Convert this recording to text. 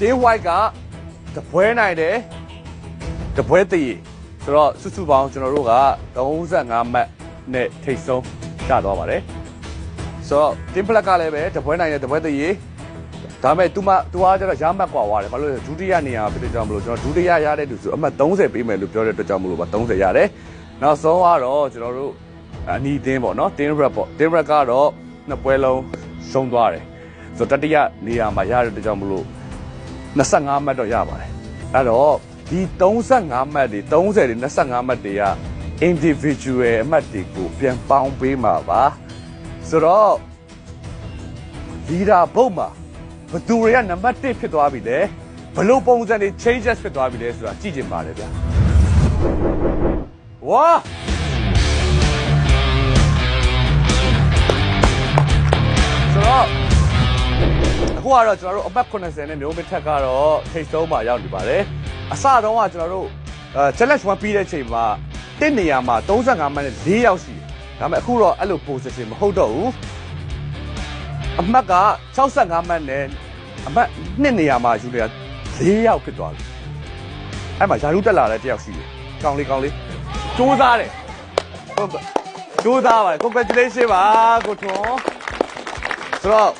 တင်း white ကတပွဲနိုင်တယ်တပွဲတည်ဆိုတော့စုစုပေါင်းကျွန်တော်တို့က35မှတ်နဲ့ထိတ်ဆုံးရသွားပါတယ်ဆိုတော့တင်းဖလက်ကလည်းပဲတပွဲနိုင်တယ်တပွဲတည်ဒါပေမဲ့ तू မ तू အားကျတော့ရမှတ်กว่าသွားတယ်ဘာလို့လဲဒုတိယနေရာဖြစ်တဲ့ကြောင့်မလို့ကျွန်တော်ဒုတိယရတဲ့သူဆိုအမှတ်30ပေးမယ်လို့ပြောတဲ့အတွက်ကြောင့်မလို့ပါ30ရတယ်နောက်ဆုံးကတော့ကျွန်တော်တို့အနီးတင်းပေါ့နော်တင်း rap ပေါ့တင်း rap ကတော့နှစ်ပွဲလုံးရှုံးသွားတယ်ဆိုတော့တတိယနေရာမှာရတဲ့အတွက်ကြောင့်မလို့ 25မှတ်တော့ရပါတယ်အဲ့တော့ဒီ35မှတ်တွေ30တွေ25မှတ်တွေက individual အမှတ်တွေကိုပြန်ပေါင်းပေးမှာပါဆိုတော့ leader ဘုတ်မှာဘသူတွေကနံပါတ်1ဖြစ်သွားပြီလဲဘလို့ပုံစံတွေ changes ဖြစ်သွားပြီလဲဆိုတာကြည့်ကြပါလေဗျာဝါ အခုကတော့ကျွန်တော်တို့အပတ်80နဲ့မျိုးမထက်ကတော့ထိတ်ဆုံးမှာရောက်နေပါတယ်အစတုန်းကကျွန်တော်တို့အဲ challenge 1ပြီးတဲ့အချိန်မှာတစ်နေရာမှာ35မှတ်နဲ့4ယောက်ရှိတယ်ဒါပေမဲ့အခုတော့အဲ့လို position မဟုတ်တော့ဘူးအမှတ်က65မှတ်နဲ့အမှတ်2နေရာမှာယူနေတာ4ယောက်ဖြစ်သွားပြီအဲ့မှာယာရုတက်လာတဲ့တယောက်ရှိတယ်ကောင်းလေးကောင်းလေးစူးစားတယ်ဟုတ်ပါစူးစားပါတယ် congratulation ပါကိုထွန်းဆိုတော့